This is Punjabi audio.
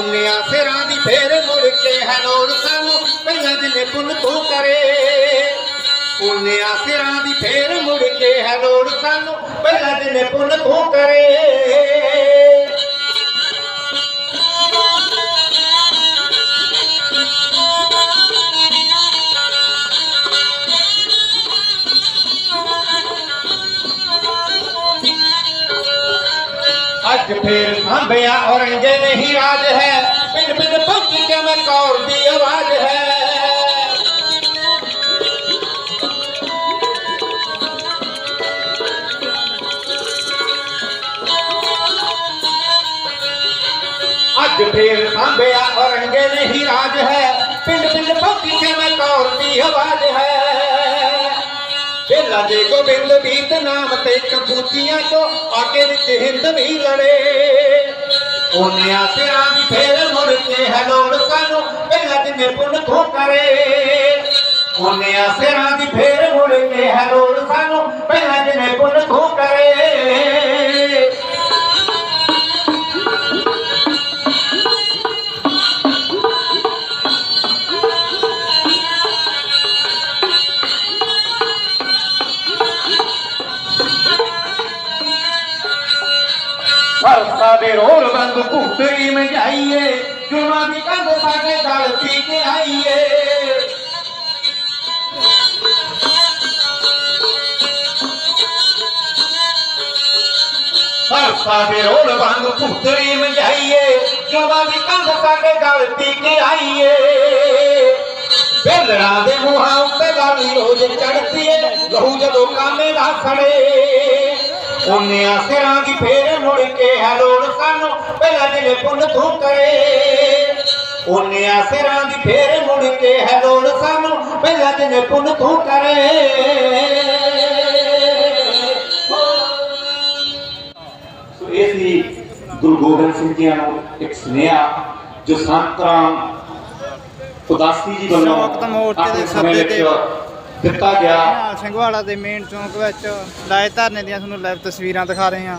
ਪੁੰਨਿਆ ਸਿਰਾਂ ਦੀ ਫੇਰ ਮੁੜ ਕੇ ਹੈ ਲੋੜ ਸਾਨੂੰ ਪਹਿਲਾਂ ਜਿਨੇ ਪੁੰਨ ਤੂੰ ਕਰੇ। ਪੁੰਨਿਆ ਸਿਰਾਂ ਦੀ ਫੇਰ ਮੁੜ ਕੇ ਹੈ ਲੋੜ ਸਾਨੂੰ ਪਹਿਲਾਂ ਜਿਨੇ ਪੁੰਨ ਤੂੰ ਕਰੇ। कि फिर सांभिया औरंगे नहीं राज है। पिंड पिन पंखी के में कौर दी आवाज़ है। आज फिर सांभिया औरंगज़ेब ही राज है। पिंड पिंड पंखी के में कौर की आवाज़ है। ਬੇਲਾ ਗੋਬਿੰਦ ਬੀਤ ਨਾਮ ਤੇ ਕਬੂਤੀਆਂ ਤੋਂ ਆਗੇ ਵਿੱਚ ਹਿੰਦ ਵੀ ਲੜੇ। ਉਹਨੇ ਆਸਿਆਂ ਦੀ ਫੇਰ ਮੁੜ ਕੇ ਹੈ ਸਾਨੂੰ ਪਹਿਲਾਂ ਜਿਨੇ ਪੁੰਨ ਤੂੰ ਕਰੇ। ਉਹਨੇ ਆਸਿਆਂ ਦੀ ਫੇਰ ਮੁੜ ਕੇ ਹੈ ਲੋੜ ਸਾਨੂੰ ਪਹਿਲਾਂ ਜਿਨੇ ਪੁੰਨ ਤੂੰ बरसाबे रोड बंद पुत्री में जाइए चुना भी कंध सागे के आइए। बरसाबे बंद पुत्री में जाइए चुना कंध सागे दाल पी के आइए। फिर राधे मुहा उत्ते गाली रोज चढ़ती है, लहू जदों कामे दा सड़े। ਉਹਨੇ ਸਿਰਾਂ ਦੀ ਫੇਰ ਮੁੜ ਕੇ ਹੈ ਲੋੜ ਸਾਨੂੰ ਪਹਿਲਾਂ ਜਿਵੇਂ ਪੁੰਨ ਤੂੰ ਕਰੇ। ਉਹਨੇ ਸਿਰਾਂ ਦੀ ਫੇਰ ਮੁੜ ਕੇ ਹੈ ਲੋੜ ਸਾਨੂੰ ਪਹਿਲਾਂ ਜਿਵੇਂ ਪੁੰਨ ਤੂੰ ਕਰੇ। ਸੋ ਇਹ ਸੀ ਗੁਰੂ ਗੋਬਿੰਦ ਸਿੰਘ ਜੀ ਨੂੰ ਇੱਕ ਸੁਨੇਹਾ ਜੋ ਸੰਤ ਉਦਾਸੀ ਜੀ ਵੱਲੋਂ ਆਪਣੇ ਸਮੇਂ ਵਿੱਚ ਦਿੱਤਾ ਗਿਆ। ਨਾਲ ਦੇ ਮੇਨ ਚੌਂਕ ਵਿੱਚ ਲਾਏ ਧਰਨੇ ਦੀਆਂ ਤੁਹਾਨੂੰ ਲਾਈਵ ਤਸਵੀਰਾਂ ਦਿਖਾ ਰਹੇ ਹਾਂ।